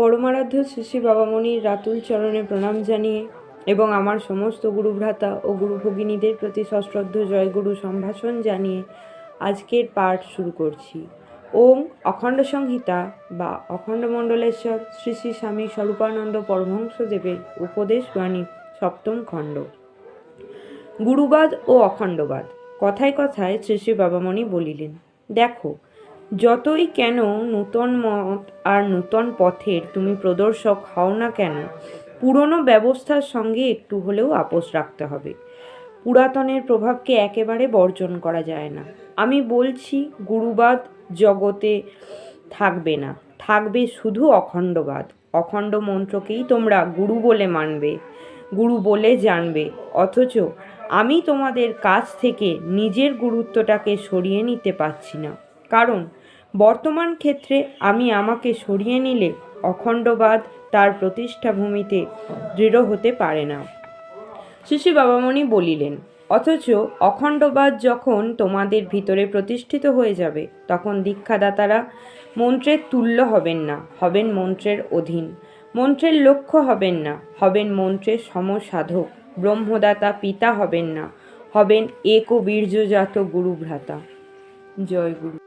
পরমারাধ্য শ্রী বাবামণির রাতুল চরণে প্রণাম জানিয়ে এবং আমার সমস্ত গুরুভ্রাতা ও গুরু ভগিনীদের প্রতি সশ্রদ্ধ জয়গুরু সম্ভাষণ জানিয়ে আজকের পাঠ শুরু করছি। ওম অখণ্ড সংহিতা বা অখণ্ড মণ্ডলেশ্বর শ্রী শ্রী স্বামী স্বরূপানন্দ পরমহংসদেবের উপদেশ বাণী সপ্তম খণ্ড। গুরুবাদ ও অখণ্ডবাদ। কথায় কথায় শ্রী শ্রী বাবামণি বলিলেন, দেখো যতই কেন নূতন মত আর নূতন পথের তুমি প্রদর্শক হও না কেন, পুরনো ব্যবস্থার সঙ্গে একটু হলেও আপোষ রাখতে হবে। পুরাতনের প্রভাবকে একেবারে বর্জন করা যায় না। আমি বলছি, গুরুবাদ জগতে থাকবে না। থাকবে শুধু অখণ্ডবাদ। অখণ্ড মন্ত্রকেই তোমরা গুরু বলে মানবে, গুরু বলে জানবে। অথচ আমি তোমাদের কাছ থেকে নিজের গুরুত্বটাকে সরিয়ে নিতে পারছি না। কারণ, বর্তমান ক্ষেত্রে আমি আমাকে সরিয়ে নিলে অখণ্ডবাদ তার প্রতিষ্ঠা ভূমিতে দৃঢ় হতে পারে না। শিশু বাবামণি বলিলেন, অথচ অখণ্ডবাদ যখন তোমাদের ভিতরে প্রতিষ্ঠিত হয়ে যাবে, তখন দীক্ষাদাতারা মন্ত্রের তুল্য হবেন না, হবেন মন্ত্রের অধীন। মন্ত্রের লক্ষ্য হবেন না, হবেন মন্ত্রের সমসাধক। ব্রহ্মদাতা পিতা হবেন না, হবেন এক বীর্যজাত গুরুভ্রাতা। জয় গুরু।